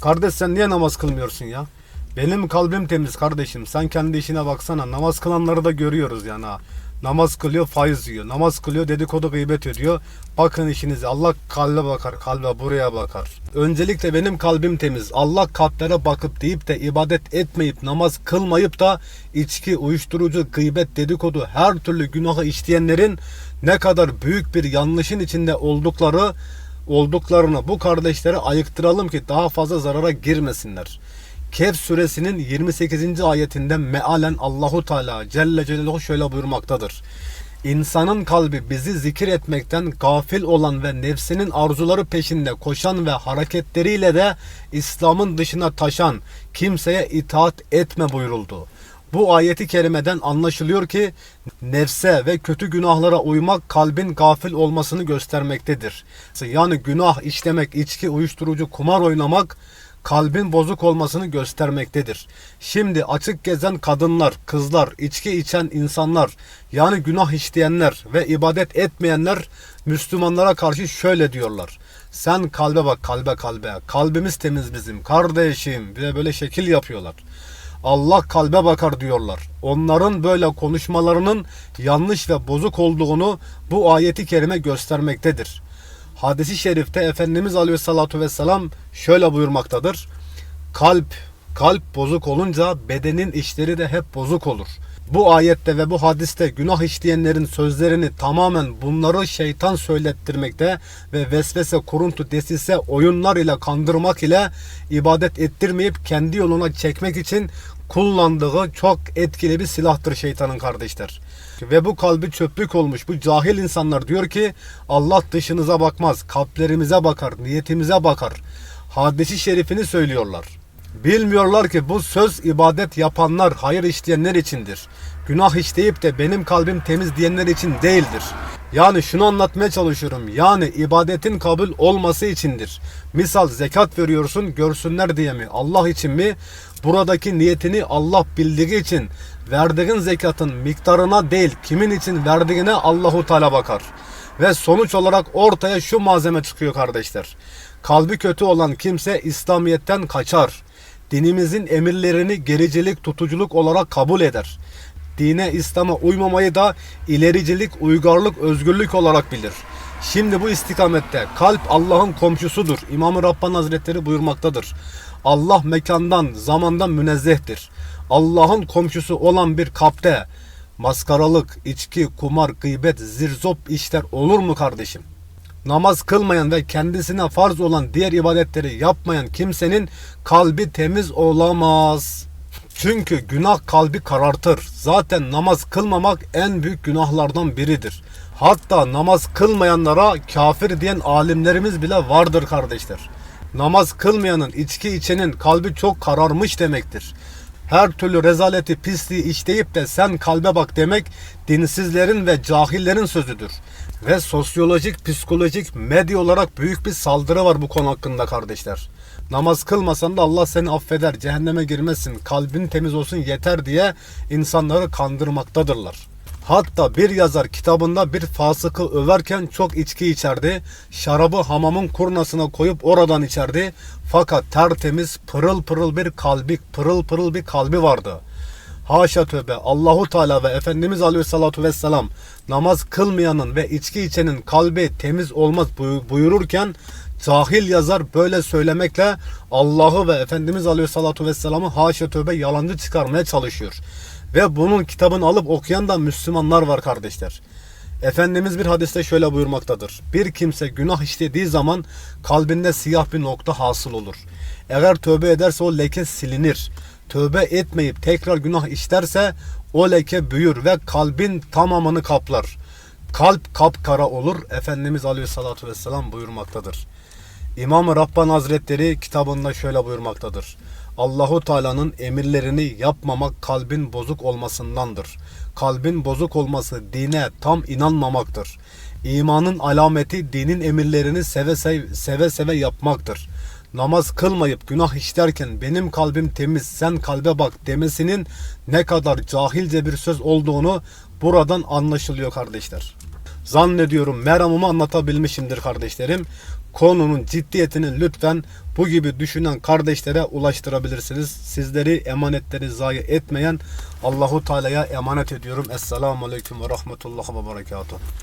Kardeş sen niye namaz kılmıyorsun ya? Benim kalbim temiz kardeşim. Sen kendi işine baksana. Namaz kılanları da görüyoruz yani ha. Namaz kılıyor faiz yiyor. Namaz kılıyor dedikodu gıybet ediyor. Bakın işinize. Allah kalbe bakar. Kalbe buraya bakar. Öncelikle benim kalbim temiz. Allah kalplere bakıp deyip de ibadet etmeyip namaz kılmayıp da içki, uyuşturucu, gıybet, dedikodu her türlü günahı işleyenlerin ne kadar büyük bir yanlışın içinde oldukları olduklarını bu kardeşlere ayıktıralım ki daha fazla zarara girmesinler. Kehf suresinin 28. ayetinde mealen Allahu Teala Celle Celaluhu şöyle buyurmaktadır. İnsanın kalbi bizi zikir etmekten gafil olan ve nefsinin arzuları peşinde koşan ve hareketleriyle de İslam'ın dışına taşan kimseye itaat etme buyuruldu. Bu ayeti kerimeden anlaşılıyor ki nefse ve kötü günahlara uymak kalbin gafil olmasını göstermektedir. Yani günah işlemek, içki, uyuşturucu, kumar oynamak kalbin bozuk olmasını göstermektedir. Şimdi açık gezen kadınlar, kızlar, içki içen insanlar, yani günah işleyenler ve ibadet etmeyenler Müslümanlara karşı şöyle diyorlar. Sen kalbe bak kalbe kalbe. Kalbimiz temiz bizim kardeşim. Bir de böyle şekil yapıyorlar. Allah kalbe bakar diyorlar. Onların böyle konuşmalarının yanlış ve bozuk olduğunu bu ayeti kerime göstermektedir. Hadisi şerifte Efendimiz Aleyhisselatü Vesselam şöyle buyurmaktadır. Kalp, kalp bozuk olunca bedenin işleri de hep bozuk olur. Bu ayette ve bu hadiste günah işleyenlerin sözlerini tamamen bunları şeytan söylettirmekte ve vesvese, kuruntu, desise, oyunlar ile kandırmak ile ibadet ettirmeyip kendi yoluna çekmek için kullandığı çok etkili bir silahtır şeytanın kardeşler. Ve bu kalbi çöplük olmuş bu cahil insanlar diyor ki Allah dışınıza bakmaz, kalplerimize bakar, niyetimize bakar. Hadisi şerifini söylüyorlar. Bilmiyorlar ki bu söz ibadet yapanlar, hayır işleyenler içindir. Günah işleyip de benim kalbim temiz diyenler için değildir. Yani şunu anlatmaya çalışıyorum. Yani ibadetin kabul olması içindir. Misal zekat veriyorsun görsünler diye mi? Allah için mi? Buradaki niyetini Allah bildiği için verdiğin zekatın miktarına değil kimin için verdiğine Allahu Teala bakar. Ve sonuç olarak ortaya şu malzeme çıkıyor kardeşler. Kalbi kötü olan kimse İslamiyet'ten kaçar. Dinimizin emirlerini gericilik, tutuculuk olarak kabul eder. Dine, İslam'a uymamayı da ilericilik, uygarlık, özgürlük olarak bilir. Şimdi bu istikamette kalp Allah'ın komşusudur. İmam-ı Rabbani Hazretleri buyurmaktadır. Allah mekandan, zamandan münezzehtir. Allah'ın komşusu olan bir kalpte maskaralık, içki, kumar, gıybet, zirzop işler olur mu kardeşim? Namaz kılmayan ve kendisine farz olan diğer ibadetleri yapmayan kimsenin kalbi temiz olamaz. Çünkü günah kalbi karartır. Zaten namaz kılmamak en büyük günahlardan biridir. Hatta namaz kılmayanlara kafir diyen alimlerimiz bile vardır kardeşler. Namaz kılmayanın, içki içenin kalbi çok kararmış demektir. Her türlü rezaleti, pisliği işleyip de sen kalbe bak demek dinsizlerin ve cahillerin sözüdür. Ve sosyolojik, psikolojik, medya olarak büyük bir saldırı var bu konu hakkında kardeşler. Namaz kılmasan da Allah seni affeder, cehenneme girmezsin, kalbin temiz olsun yeter diye insanları kandırmaktadırlar. Hatta bir yazar kitabında bir fasıkı överken çok içki içerdi. Şarabı hamamın kurnasına koyup oradan içerdi. Fakat tertemiz pırıl pırıl bir kalbi, pırıl pırıl bir kalbi vardı. Haşa tövbe Allahu Teala ve Efendimiz Aleyhissalatu Vesselam namaz kılmayanın ve içki içenin kalbi temiz olmaz buyururken cahil yazar böyle söylemekle Allah'ı ve Efendimiz Aleyhissalatu Vesselam'ı haşa tövbe yalancı çıkarmaya çalışıyor. Ve bunun kitabını alıp okuyan da Müslümanlar var kardeşler. Efendimiz bir hadiste şöyle buyurmaktadır. Bir kimse günah işlediği zaman kalbinde siyah bir nokta hasıl olur. Eğer tövbe ederse o leke silinir. Tövbe etmeyip tekrar günah işlerse o leke büyür ve kalbin tamamını kaplar. Kalp kapkara olur. Efendimiz Aleyhisselatü Vesselam buyurmaktadır. İmam-ı Rabbani Hazretleri kitabında şöyle buyurmaktadır. Allahu Teala'nın emirlerini yapmamak kalbin bozuk olmasındandır. Kalbin bozuk olması dine tam inanmamaktır. İmanın alameti dinin emirlerini seve seve, seve, seve yapmaktır. Namaz kılmayıp günah işlerken benim kalbim temiz sen kalbe bak demesinin ne kadar cahilce bir söz olduğunu buradan anlaşılıyor kardeşler. Zannediyorum meramımı anlatabilmişimdir kardeşlerim. Konunun ciddiyetini lütfen bu gibi düşünen kardeşlere ulaştırabilirsiniz. Sizleri emanetleri zayi etmeyen Allahu Teala'ya emanet ediyorum. Esselamu Aleyküm ve Rahmetullah ve Berekatuhu.